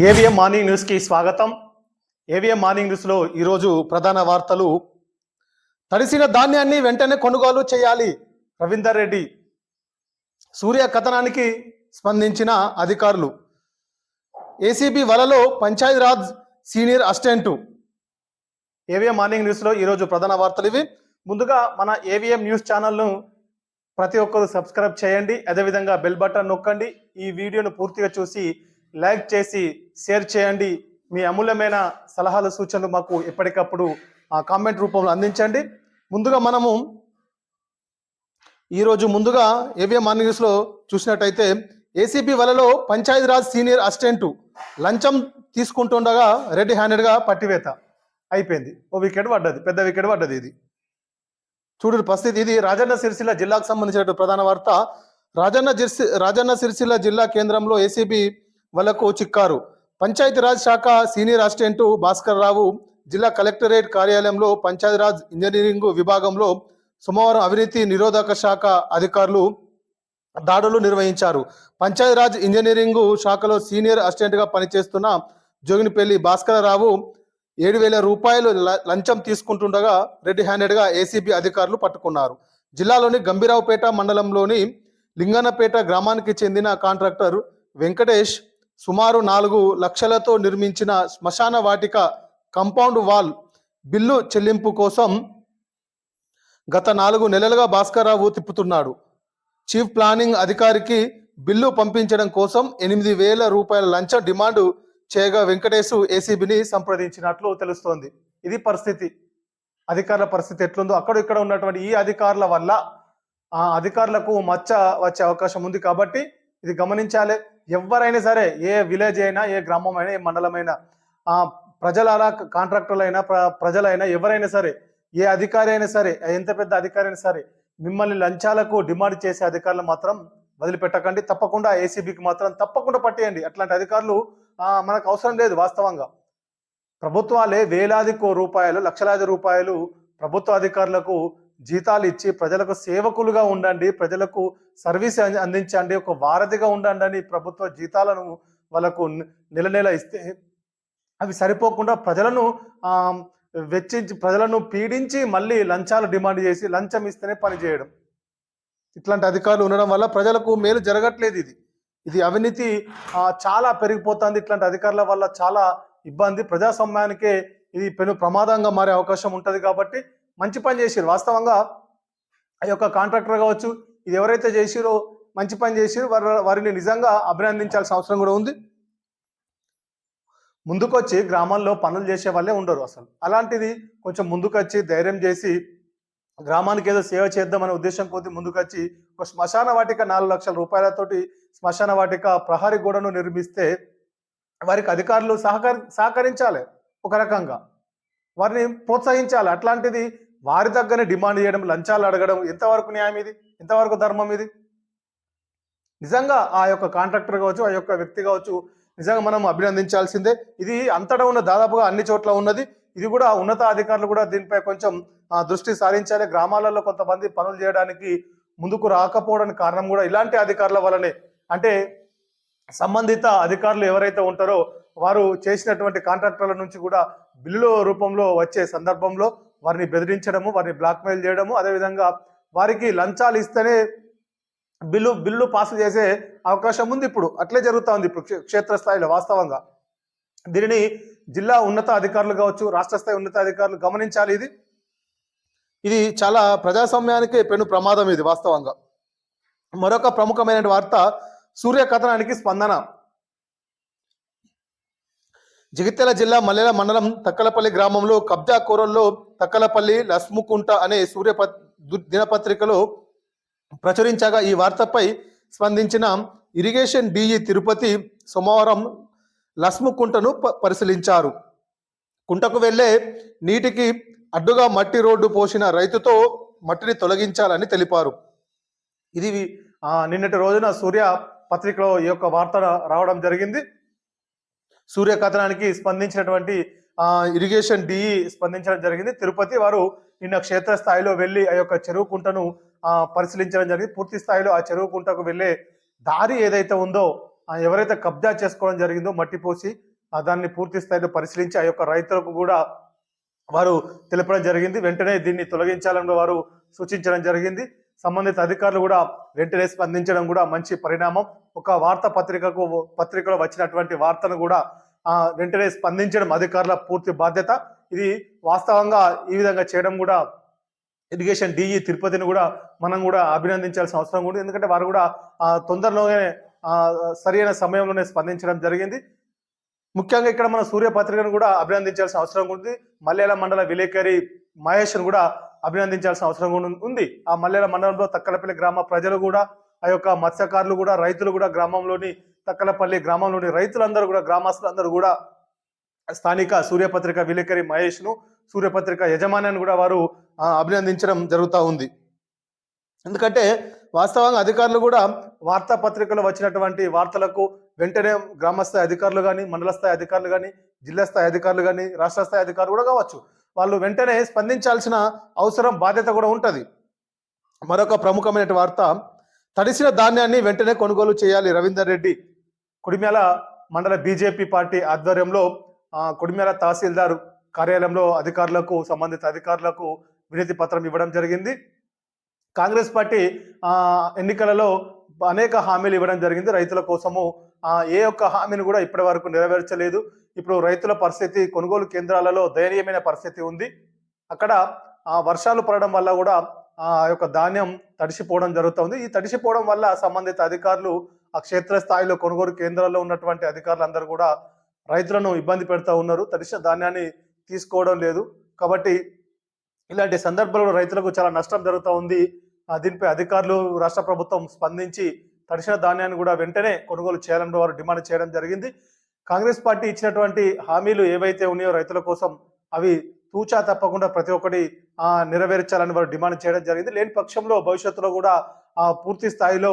AVM morning న్యూస్కి స్వాగతం. AVM morning న్యూస్లో ఈరోజు ప్రధాన వార్తలు. తడిసిన ధాన్యాన్ని వెంటనే కొనుగోలు చేయాలి రవీందర్ రెడ్డి. సూర్య కథనానికి స్పందించిన అధికారులు. ఏసీబీ వలలో Panchayati Raj senior assistant. AVM morning న్యూస్లో ఈరోజు ప్రధాన వార్తలు ఇవి. ముందుగా మన ఏవిఎం న్యూస్ ఛానల్ను ప్రతి ఒక్కరు సబ్స్క్రైబ్ చేయండి. అదేవిధంగా బెల్ బటన్ నొక్కండి. ఈ వీడియోను పూర్తిగా చూసి లైక్ చేసి షేర్ చేయండి. మీ అమూల్యమైన సలహాలు సూచనలు మాకు ఎప్పటికప్పుడు ఆ కామెంట్ రూపంలో అందించండి. ముందుగా మనము ఈరోజు ముందుగా ఏవిఎం మార్నింగ్ న్యూస్లో చూసినట్టయితే ఏసీబీ వలలో పంచాయతీరాజ్ సీనియర్ అసిస్టెంట్ లంచం తీసుకుంటుండగా రెడ్ హ్యాండెడ్గా పట్టివేత అయిపోయింది. ఓ వికెట్ పడ్డది పెద్ద వికెట్ పడ్డది ఇది. చూడు పరిస్థితి ఇది. రాజన్న సిరిసిల్ల జిల్లాకు సంబంధించిన ప్రధాన వార్త. రాజన్న జిర్సి రాజన్న సిరిసిల్ల జిల్లా కేంద్రంలో ఏసీబీ వలకు చిక్కారు. పంచాయతీరాజ్ శాఖ సీనియర్ అసిస్టెంట్ భాస్కర్ రావు జిల్లా కలెక్టరేట్ కార్యాలయంలో పంచాయతీరాజ్ ఇంజనీరింగ్ విభాగంలో సోమవారం అవినీతి నిరోధక శాఖ అధికారులు దాడులు నిర్వహించారు. పంచాయతీరాజ్ ఇంజనీరింగ్ శాఖలో సీనియర్ అసిస్టెంట్గా పనిచేస్తున్న జోగినిపల్లి భాస్కరరావు ఏడు వేల రూపాయలు ల- లంచం తీసుకుంటుండగా రెడ్ హ్యాండెడ్గా ఏసీబీ అధికారులు పట్టుకున్నారు. జిల్లాలోని గంభీరావుపేట మండలంలోని లింగన్నపేట గ్రామానికి చెందిన కాంట్రాక్టర్ వెంకటేష్ సుమారు నాలుగు లక్షలతో నిర్మించిన శ్మశాన వాటిక కంపౌండ్ వాల్ బిల్లు చెల్లింపు కోసం గత నాలుగు నెలలుగా భాస్కర్రావు తిప్పుతున్నాడు. చీఫ్ ప్లానింగ్ అధికారికి బిల్లు పంపించడం కోసం ఎనిమిది వేల రూపాయల లంచ డిమాండ్ చేయగా వెంకటేశు ఏసీబీని సంప్రదించినట్లు తెలుస్తోంది. ఇది పరిస్థితి. అధికారుల పరిస్థితి ఎట్లుందో అక్కడ ఇక్కడ ఉన్నటువంటి ఈ అధికారుల వల్ల ఆ అధికారులకు మచ్చ వచ్చే అవకాశం ఉంది కాబట్టి ఇది గమనించాలి. ఎవరైనా సరే ఏ విలేజ్ అయినా ఏ గ్రామం అయినా ఏ మండలమైనా ఆ ప్రజల కాంట్రాక్టర్లైనా ప్ర ప్రజలైనా ఎవరైనా సరే ఏ అధికారి అయినా సరే ఎంత పెద్ద అధికారి అయినా సరే మిమ్మల్ని లంచాలకు డిమాండ్ చేసే అధికారులు మాత్రం వదిలిపెట్టకండి. తప్పకుండా ఏసీబీకి మాత్రం తప్పకుండా పట్టేయండి. అట్లాంటి అధికారులు మనకు అవసరం లేదు వాస్తవంగా. ప్రభుత్వాలే వేలాది కో రూపాయలు లక్షలాది రూపాయలు ప్రభుత్వ అధికారులకు జీతాలు ఇచ్చి ప్రజలకు సేవకులుగా ఉండండి ప్రజలకు సర్వీస్ అందించండి ఒక వారధిగా ఉండండి అని ప్రభుత్వ జీతాలను వాళ్ళకు నెల నెల ఇస్తే అవి సరిపోకుండా ప్రజలను వెచ్చించి ప్రజలను పీడించి మళ్ళీ లంచాలు డిమాండ్ చేసి లంచం ఇస్తేనే పని చేయడం. ఇట్లాంటి అధికారులు ఉండడం వల్ల ప్రజలకు మేలు జరగట్లేదు ఇది. ఇది అవినీతి చాలా పెరిగిపోతుంది. ఇట్లాంటి అధికారుల వల్ల చాలా ఇబ్బంది. ప్రజాస్వామ్యానికే ఇది పెను ప్రమాదంగా మారే అవకాశం ఉంటుంది కాబట్టి మంచి పని చేసిరు వాస్తవంగా ఆ యొక్క కాంట్రాక్టర్ కావచ్చు ఇది ఎవరైతే చేసిరో మంచి పని చేసిరు వారి వారిని నిజంగా అభినందించాల్సిన అవసరం కూడా ఉంది. ముందుకొచ్చి గ్రామాల్లో పనులు చేసే వాళ్ళే ఉండరు అసలు. అలాంటిది కొంచెం ముందుకొచ్చి ధైర్యం చేసి గ్రామానికి ఏదో సేవ చేద్దామనే ఉద్దేశం కొద్ది ముందుకొచ్చి ఒక శ్మశాన వాటిక నాలుగు లక్షల రూపాయలతోటి శ్మశాన వాటిక ప్రహరీ గోడను నిర్మిస్తే వారికి అధికారులు సహకరి సహకరించాలి ఒక రకంగా. వారిని ప్రోత్సహించాలి. అట్లాంటిది వారి దగ్గరనే డిమాండ్ చేయడం లంచాలు అడగడం ఎంతవరకు న్యాయం ఇది? ఎంతవరకు ధర్మం ఇది? నిజంగా ఆ యొక్క కాంట్రాక్టర్ కావచ్చు ఆ యొక్క వ్యక్తి కావచ్చు నిజంగా మనం అభినందించాల్సిందే. ఇది అంతటా ఉన్న దాదాపుగా అన్ని చోట్ల ఉన్నది. ఇది కూడా ఉన్నత అధికారులు కూడా దీనిపై కొంచెం దృష్టి సారించాలి. గ్రామాలలో కొంతమంది పనులు చేయడానికి ముందుకు రాకపోవడానికి కారణం కూడా ఇలాంటి అధికారుల వల్లనే. అంటే సంబంధిత అధికారులు ఎవరైతే ఉంటారో వారు చేసినటువంటి కాంట్రాక్టర్ల నుంచి కూడా బిల్లుల రూపంలో వచ్చే సందర్భంలో వారిని బెదిరించడము వారిని బ్లాక్మెయిల్ చేయడము అదేవిధంగా వారికి లంచాలు ఇస్తేనే బిల్లు బిల్లు పాస్ చేసే అవకాశం ఉంది ఇప్పుడు. అట్లే జరుగుతూ ఉంది ఇప్పుడు క్షే- క్షేత్రస్థాయిలో వాస్తవంగా. దీనిని జిల్లా ఉన్నత అధికారులు కావచ్చు రాష్ట్ర స్థాయి ఉన్నతాధికారులు గమనించాలి ఇది. ఇది చాలా ప్రజాస్వామ్యానికి పెను ప్రమాదం ఇది వాస్తవంగా. మరొక ప్రముఖమైన వార్త సూర్య కథనానికి స్పందన. జగిత్యాల జిల్లా మల్లెల మండలం తక్కలపల్లి గ్రామంలో కబ్జా కోరల్లో తక్కలపల్లి లస్ముకుంట అనే సూర్య దినపత్రికలో ప్రచురించగా ఈ వార్తపై స్పందించిన ఇరిగేషన్ డిఈ తిరుపతి సోమవారం లస్ముకుంటను ప- పరిశీలించారు. కుంటకు వెళ్ళే నీటికి అడ్డుగా మట్టి రోడ్డు పోసిన రైతుతో మట్టిని తొలగించాలని తెలిపారు. ఇది నిన్నటి రోజున సూర్య పత్రికలో ఈ యొక్క వార్త రావడం జరిగింది. సూర్య కథనానికి స్పందించినటువంటి ఇరిగేషన్ డిఈ స్పందించడం జరిగింది. తిరుపతి వారు నిన్న క్షేత్రస్థాయిలో వెళ్ళి ఆ యొక్క చెరువు కుంటను పరిశీలించడం జరిగింది. పూర్తి స్థాయిలో ఆ చెరువు కుంటకు వెళ్ళే దారి ఏదైతే ఉందో ఎవరైతే కబ్జా చేసుకోవడం జరిగిందో మట్టి పోసి ఆ, దాన్ని పూర్తి స్థాయిలో పరిశీలించి ఆ యొక్క రైతులకు కూడా వారు తెలపడం జరిగింది. వెంటనే దీన్ని తొలగించాలని వారు సూచించడం జరిగింది. సంబంధిత అధికారులు కూడా వెంటనే స్పందించడం కూడా మంచి పరిణామం. ఒక వార్తా పత్రికకు పత్రికలో వచ్చినటువంటి వార్తను కూడా వెంటనే స్పందించడం అధికారుల పూర్తి బాధ్యత. ఇది వాస్తవంగా ఈ విధంగా చేయడం కూడా ఇరిగేషన్ డిఈ తిరుపతిని కూడా మనం కూడా అభినందించాల్సిన అవసరం కూడా ఎందుకంటే వారు కూడా తొందరలోనే సరైన సమయంలోనే స్పందించడం జరిగింది. ముఖ్యంగా ఇక్కడ మన సూర్య పత్రికను కూడా అభినందించాల్సిన అవసరం ఉంది. మల్లెల మండల విలేకరి మహేష్ను కూడా అభినందించాల్సిన అవసరం ఉంది. ఆ మల్లెల మండలంలో తక్కలపల్లి గ్రామ ప్రజలు కూడా ఆ యొక్క మత్స్యకారులు కూడా రైతులు కూడా గ్రామంలోని తక్కలపల్లి గ్రామంలోని రైతులందరూ కూడా గ్రామస్తులందరూ కూడా స్థానిక సూర్యపత్రిక విలేకరి మహేష్ను సూర్యపత్రిక యజమాన్యాన్ని కూడా వారు అభినందించడం జరుగుతూ ఉంది. ఎందుకంటే వాస్తవంగా అధికారులు కూడా వార్తాపత్రికలో వచ్చినటువంటి వార్తలకు వెంటనే గ్రామస్థాయి అధికారులు కానీ మండల స్థాయి అధికారులు కానీ జిల్లా స్థాయి అధికారులు కానీ రాష్ట్ర స్థాయి అధికారులు కూడా కావచ్చు. వాళ్ళు వెంటనే స్పందించాల్సిన అవసరం బాధ్యత కూడా ఉంటుంది. మరొక ప్రముఖమైన వార్త తడిసిన ధాన్యాన్ని వెంటనే కొనుగోలు చేయాలి రవీందర్ రెడ్డి. కుడిమేల మండల బీజేపీ పార్టీ ఆధ్వర్యంలో కుడిమేల తహసీల్దార్ కార్యాలయంలో అధికారులకు సంబంధిత అధికారులకు వినతి పత్రం ఇవ్వడం జరిగింది. కాంగ్రెస్ పార్టీ ఎన్నికలలో అనేక హామీలు ఇవ్వడం జరిగింది. రైతుల కోసము ఏ ఒక్క హామీని కూడా ఇప్పటి వరకు నెరవేర్చలేదు. ఇప్పుడు రైతుల పరిస్థితి కొనుగోలు కేంద్రాలలో దయనీయమైన పరిస్థితి ఉంది. అక్కడ వర్షాలు పడడం వల్ల కూడా ఆ యొక్క ధాన్యం తడిసిపోవడం జరుగుతుంది. ఈ తడిసిపోవడం వల్ల సంబంధిత అధికారులు ఆ క్షేత్ర స్థాయిలో కొనుగోలు కేంద్రాల్లో ఉన్నటువంటి అధికారులందరూ కూడా రైతులను ఇబ్బంది పెడతా ఉన్నారు. తడిసిన ధాన్యాన్ని తీసుకోవడం లేదు. కాబట్టి ఇలాంటి సందర్భంలో రైతులకు చాలా నష్టం జరుగుతూ ఉంది. ఆ, దీనిపై అధికారులు రాష్ట్ర ప్రభుత్వం స్పందించి తడిసిన ధాన్యాన్ని కూడా వెంటనే కొనుగోలు చేయాలని వారు డిమాండ్ చేయడం జరిగింది. కాంగ్రెస్ పార్టీ ఇచ్చినటువంటి హామీలు ఏవైతే ఉన్నాయో రైతుల కోసం అవి తూచా తప్పకుండా ప్రతి ఒక్కటి నెరవేర్చాలని వారు డిమాండ్ చేయడం జరిగింది. లేని పక్షంలో భవిష్యత్తులో కూడా పూర్తి స్థాయిలో